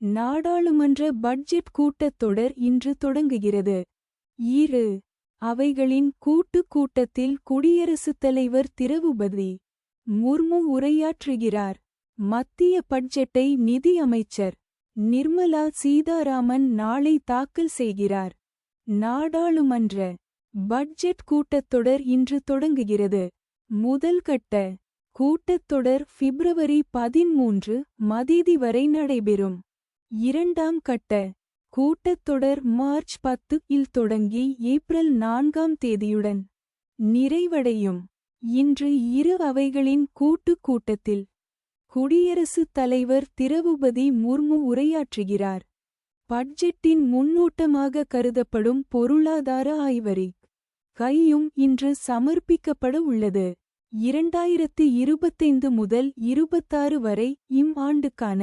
நாடாளுமன்ற பட்ஜெட் கூட்டத்தொடர் இன்று தொடங்குகிறது. இரு அவைகளின் கூட்டுக் கூட்டத்தில் குடியரசுத் தலைவர் திரவுபதி முர்மு உரையாற்றுகிறார். மத்திய பட்ஜெட்டை நிதி அமைச்சர் நிர்மலா சீதாராமன் நாளை தாக்கல் செய்கிறார். நாடாளுமன்ற பட்ஜெட் கூட்டத்தொடர் இன்று தொடங்குகிறது. முதல் கட்ட கூட்டத்தொடர் பிப்ரவரி பதின்மூன்று மதிதி வரை நடைபெறும். இரண்டாம் கட்ட கூட்டத்தொடர் மார்ச் பத்து இல் தொடங்கி ஏப்ரல் நான்காம் தேதியுடன் நிறைவடையும். இன்று இரு அவைகளின் கூட்டுக் கூட்டத்தில் குடியரசுத் தலைவர் திரவுபதி முர்மு உரையாற்றுகிறார். பட்ஜெட்டின் முன்னோட்டமாக கருதப்படும் பொருளாதார ஆய்வறி கையும் இன்று சமர்ப்பிக்கப்பட உள்ளது. இரண்டாயிரத்து இருபத்தைந்து முதல் இருபத்தாறு வரை இம் ஆண்டுக்கான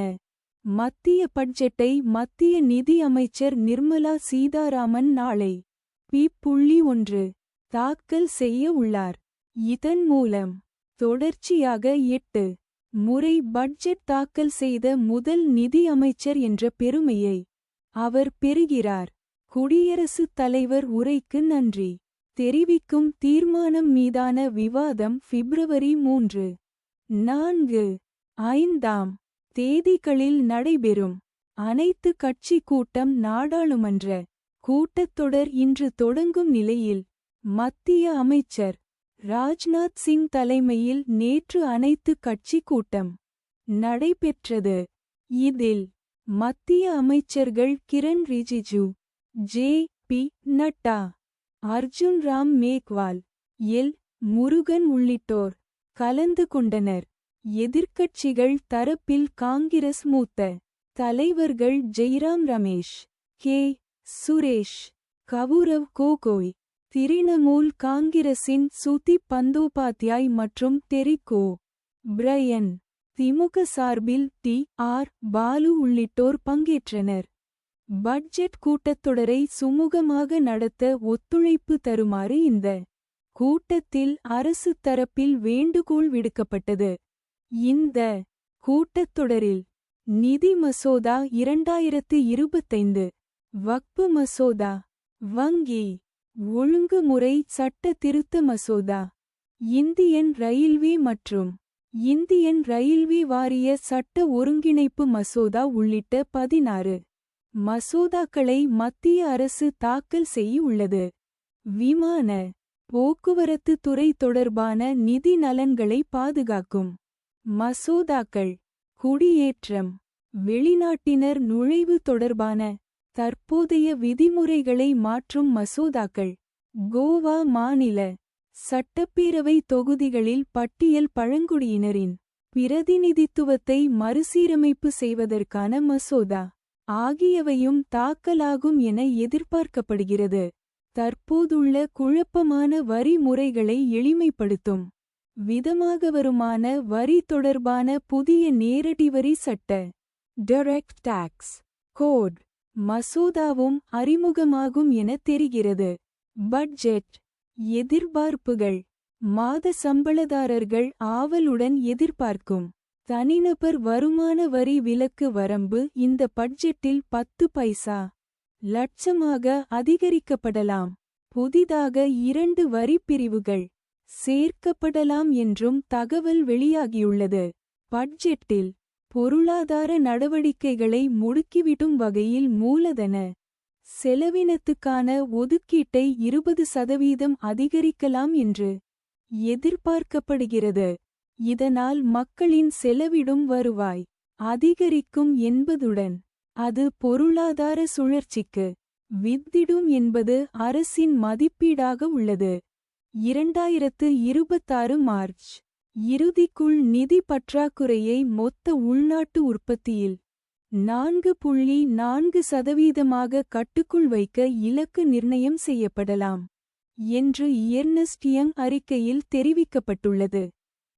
மத்திய பட்ஜெட்டை மத்திய நிதி அமைச்சர் நிர்மலா சீதாராமன் நாளை பி புள்ளி ஒன்று தாக்கல் செய்ய உள்ளார். இதன் மூலம் தொடர்ச்சியாக எட்டு முறை பட்ஜெட் தாக்கல் செய்த முதல் நிதி அமைச்சர் என்ற பெருமையை அவர் பெறுகிறார். குடியரசுத் தலைவர் உரைக்கு நன்றி தெரிவிக்கும் தீர்மானம் மீதான விவாதம் பிப்ரவரி மூன்று. நான்கு ஐந்தாம் தேதிகளில் நடைபெறும். அனைத்து கட்சி கூட்டம் நாடாளுமன்ற கூட்டத்தொடர் இன்று தொடங்கும் நிலையில் மத்திய அமைச்சர் ராஜ்நாத் சிங் தலைமையில் நேற்று அனைத்து கட்சி கூட்டம் நடைபெற்றது. இதில் மத்திய அமைச்சர்கள் Kiren Rijiju J P Nadda Arjun Ram Meghwal L Murugan உள்ளிட்டோர் கலந்து கொண்டனர். எதிர்க்கட்சிகள் தரப்பில் காங்கிரஸ் மூத்த தலைவர்கள் ஜெய்ராம் ரமேஷ் கே சுரேஷ் கவுரவ் கோகோய் திரிணமூல் காங்கிரசின் சுதி பந்தோபாத்யாய் மற்றும் தெரிகோ பிரையன் திமுக சார்பில் டி ஆர் பாலு உள்ளிட்டோர் பங்கேற்றனர். பட்ஜெட் கூட்டத்தொடரை சுமூகமாக நடத்த ஒத்துழைப்பு தருமாறு இந்த கூட்டத்தில் அரசு தரப்பில் வேண்டுகோள் விடுக்கப்பட்டது. இந்த கூட்டத்தொடரில் நிதி மசோதா இரண்டாயிரத்து இருபத்தைந்து வக்பு மசோதா வங்கி ஒழுங்குமுறை சட்ட திருத்த மசோதா இந்தியன் ரயில்வே மற்றும் இந்தியன் ரயில்வே வாரிய சட்ட ஒருங்கிணைப்பு மசோதா உள்ளிட்ட பதினாறு மசோதாக்களை மத்திய அரசு தாக்கல் செய்யுள்ளது. விமான போக்குவரத்து துறை தொடர்பான நிதி நலன்களை பாதுகாக்கும் மசோதாக்கள் குடியேற்றம் வெளிநாட்டினர் நுழைவு தொடர்பான தற்போதைய விதிமுறைகளை மாற்றும் மசோதாக்கள் கோவா மாநில சட்டப்பேரவை தொகுதிகளில் பட்டியல் பழங்குடியினரின் பிரதிநிதித்துவத்தை மறுசீரமைப்பு செய்வதற்கான மசோதா ஆகியவையும் தாக்கலாகும் என எதிர்பார்க்கப்படுகிறது. தற்போதுள்ள குழப்பமான வரி முறைகளை எளிமைப்படுத்தும் விதமாக வருமான வரி தொடர்பான புதிய நேரடி வரி சட்ட டைரக்ட் டாக்ஸ் கோட் மசோதாவும் அறிமுகமாகும் என தெரிகிறது. பட்ஜெட் எதிர்பார்ப்புகள் மாத சம்பளதாரர்கள் ஆவலுடன் எதிர்பார்க்கும் தனிநபர் வருமான வரி விலக்கு வரம்பு இந்த பட்ஜெட்டில் பத்து பைசா லட்சமாக அதிகரிக்கப்படலாம். புதிதாக இரண்டு வரிப் பிரிவுகள் சேர்க்கப்படலாம் என்றும் தகவல் வெளியாகியுள்ளது. பட்ஜெட்டில் பொருளாதார நடவடிக்கைகளை முடுக்கிவிடும் வகையில் மூலதன செலவினத்துக்கான ஒதுக்கீட்டை இருபது சதவீதம் அதிகரிக்கலாம் என்று எதிர்பார்க்கப்படுகிறது. இதனால் மக்களின் செலவிடும் வருவாய் அதிகரிக்கும் என்பதுடன் அது பொருளாதார சுழற்சிக்கு வித்திடும் என்பது அரசின் மதிப்பீடாக உள்ளது. இரண்டாயிரத்து இருபத்தாறு மார்ச் இறுதிக்குள் நிதி பற்றாக்குறையை மொத்த உள்நாட்டு உற்பத்தியில் நான்கு புள்ளி நான்கு சதவீதமாக கட்டுக்குள் வைக்க இலக்கு நிர்ணயம் செய்யப்படலாம் என்று எர்னஸ்ட் யங் அறிக்கையில் தெரிவிக்கப்பட்டுள்ளது.